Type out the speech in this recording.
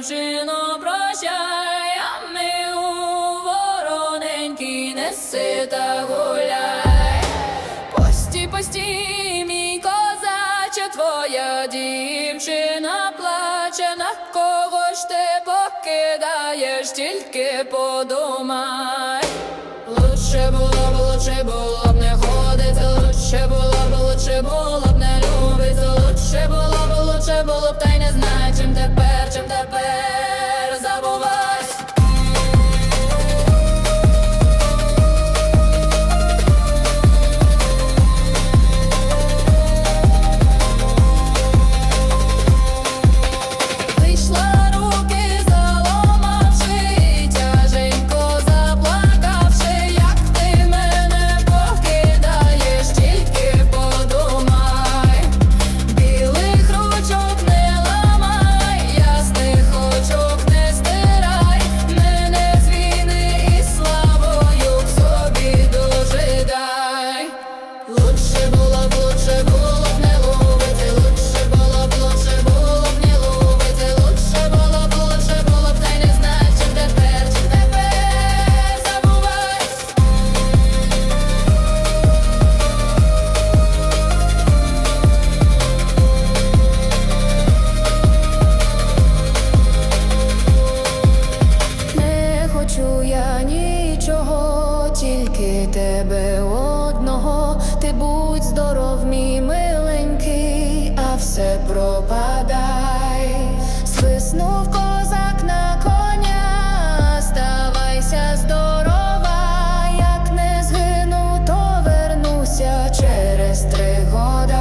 дівчино, прощай, а ми у Вороненькі, неси та гуляй. Пості, пості, мій козаче, твоя дівчина плаче, на кого ж ти покидаєш, тільки подумай. Лучше було б, лучше було б не ходити, лучше було б, лучше було б не любити. хочу я нічого, тільки тебе одного, ти будь здоров, мій миленький, а все пропадай, свиснув козак на коня, ставайся здорова, як не згину, то вернуся через три года.